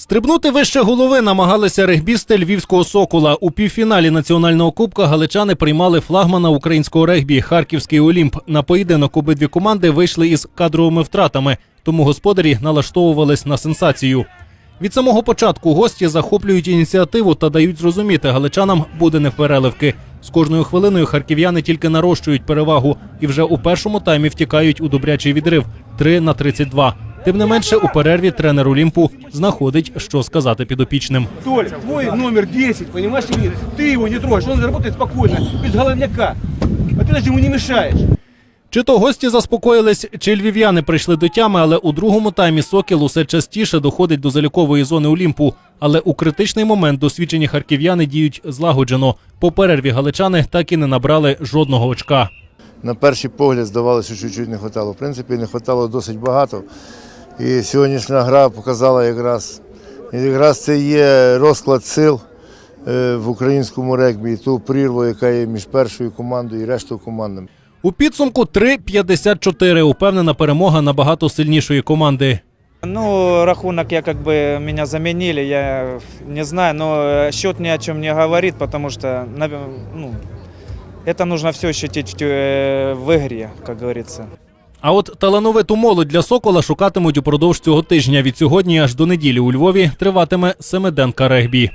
Стрибнути вище голови намагалися регбісти львівського сокола. У півфіналі національного кубка галичани приймали флагмана українського регбі Харківський Олімп. На поєдинок обидві команди вийшли із кадровими втратами, тому господарі налаштовувались на сенсацію. Від самого початку гості захоплюють ініціативу та дають зрозуміти, галичанам буде не переливки. З кожною хвилиною харків'яни тільки нарощують перевагу і вже у першому таймі втікають у добрячий відрив 3 на 32. Тим не менше, у перерві тренер Олімпу знаходить, що сказати підопічним. Толь, твой номер 10, понимаешь, или нет? Ты его не трогаешь, он работает спокойно, без головняка. А ты даже ему не мешаешь. Чи то гості заспокоїлись, чи львів'яни прийшли до тями, але у другому таймі Сокіл усе частіше доходить до залікової зони Олімпу. Але у критичний момент досвідчені харків'яни діють злагоджено. По перерві галичани так і не набрали жодного очка. на перший погляд здавалося, що чуть-чуть не вистачало. В принципі, не вистачало досить багато. І сьогоднішня гра показала якраз, якраз це є розклад сил е, в українському регбі, і ту прірву, яка є між першою командою і рештою командами. У підсумку 3-54. Упевнена перемога набагато сильнішої команди. Ну, рахунок я как бы меня заменили, я не знаю, но э, счет ни о чем не говорит, потому что нав- ну, это нужно все ощутить э, в игре, как говорится. А от талановиту молодь для Сокола шукатимуть упродовж цього тижня. Від сьогодні аж до неділі у Львові триватиме семиденка регбі.